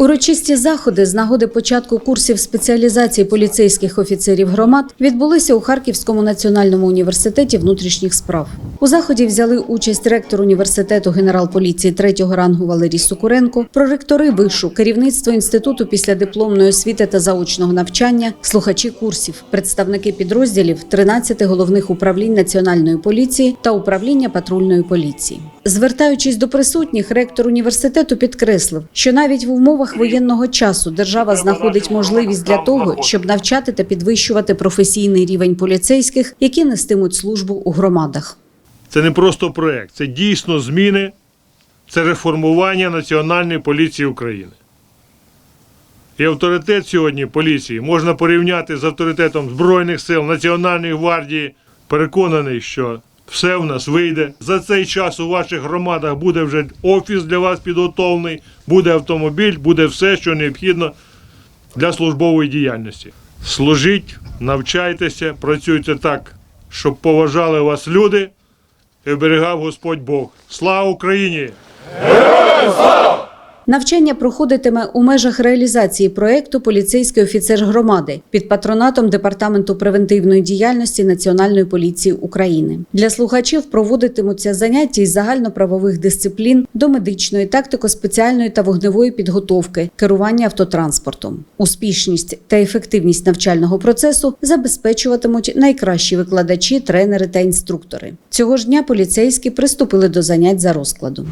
Урочисті заходи з нагоди початку курсів спеціалізації поліцейських офіцерів громад відбулися у Харківському національному університеті внутрішніх справ. У заході взяли участь ректор університету генерал поліції третього рангу Валерій Сукуренко, проректори вишу, керівництво інституту післядипломної освіти та заочного навчання, слухачі курсів, представники підрозділів 13 головних управлінь національної поліції та управління патрульної поліції. Звертаючись до присутніх, ректор університету підкреслив, що навіть в умовах воєнного часу держава знаходить можливість для того, щоб навчати та підвищувати професійний рівень поліцейських, які нестимуть службу у громадах. Це не просто проект, це дійсно зміни, це реформування Національної поліції України. І авторитет сьогодні поліції можна порівняти з авторитетом Збройних сил, Національної гвардії. Переконаний, що все в нас вийде. За цей час у ваших громадах буде вже офіс для вас підготовлений, буде автомобіль, буде все, що необхідно для службової діяльності. Служіть, навчайтеся, працюйте так, щоб поважали вас люди і оберігав Господь Бог. Слава Україні! Навчання проходитиме у межах реалізації проекту Поліцейський офіцер громади під патронатом Департаменту превентивної діяльності Національної поліції України. Для слухачів проводитимуться заняття із загальноправових дисциплін до медичної, тактико-спеціальної та вогневої підготовки, керування автотранспортом. Успішність та ефективність навчального процесу забезпечуватимуть найкращі викладачі, тренери та інструктори. Цього ж дня поліцейські приступили до занять за розкладом.